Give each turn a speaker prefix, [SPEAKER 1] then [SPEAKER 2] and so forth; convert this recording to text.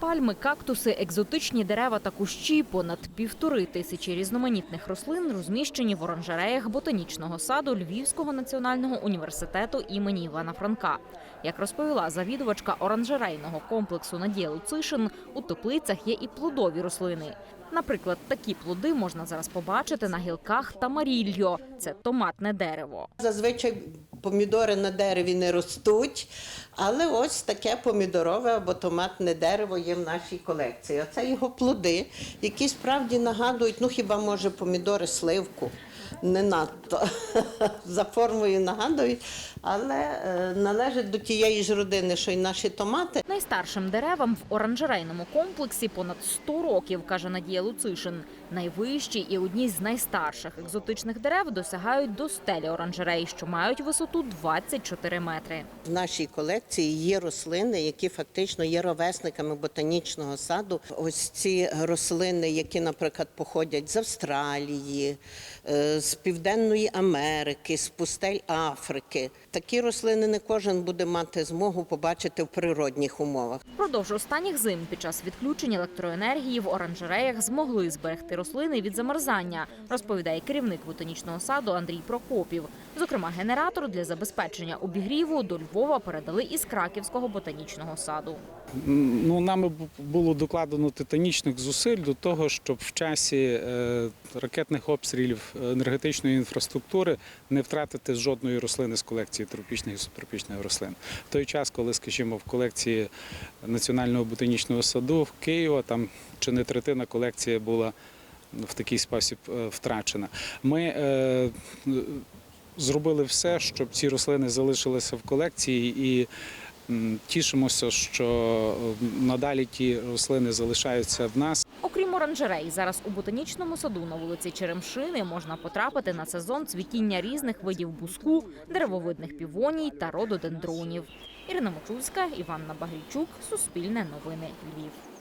[SPEAKER 1] Пальми, кактуси, екзотичні дерева та кущі, понад півтори тисячі різноманітних рослин розміщені в оранжереях ботанічного саду Львівського національного університету імені Івана Франка. Як розповіла завідувачка оранжерейного комплексу Надія Луцишин, у теплицях є і плодові рослини. Наприклад, такі плоди можна зараз побачити на гілках тамарільо – це томатне дерево.
[SPEAKER 2] Зазвичай помідори на дереві не ростуть, але ось таке помідорове або томатне дерево є в нашій колекції. Оце його плоди, які справді нагадують, ну хіба може помідори сливку. Не надто за формою нагадують, але е, належать до тієї ж родини, що й наші томати.
[SPEAKER 1] Найстаршим деревам в оранжерейному комплексі понад 100 років, каже Надія Луцишин. Найвищі і одні з найстарших екзотичних дерев досягають до стелі оранжерей, що мають висоту 24 метри.
[SPEAKER 2] В нашій колекції є рослини, які фактично є ровесниками ботанічного саду. Ось ці рослини, які, наприклад, походять з Австралії, е, з Південної Америки, з пустель Африки. Такі рослини не кожен буде мати змогу побачити в природних умовах.
[SPEAKER 1] Впродовж останніх зим під час відключення електроенергії в оранжереях змогли зберегти рослини від замерзання, розповідає керівник ботанічного саду Андрій Прокопів. Зокрема, генератор для забезпечення обігріву до Львова передали із Краківського ботанічного саду.
[SPEAKER 3] Ну, нами було докладено титанічних зусиль до того, щоб в часі е, ракетних обстрілів енергетичної інфраструктури не втратити жодної рослини з колекції тропічних і субтропічних рослин. В той час, коли, скажімо, в колекції Національного ботанічного саду в Києва там чи не третина колекції була в такий спосіб е, втрачена. Ми е, зробили все, щоб ці рослини залишилися в колекції і тішимося, що надалі ті рослини залишаються в нас.
[SPEAKER 1] Окрім оранжерей, зараз у ботанічному саду на вулиці Черемшини можна потрапити на сезон цвітіння різних видів буску, деревовидних півоній та рододендронів. Ірина Мочульська, Іванна Багрійчук, Суспільне новини Львів.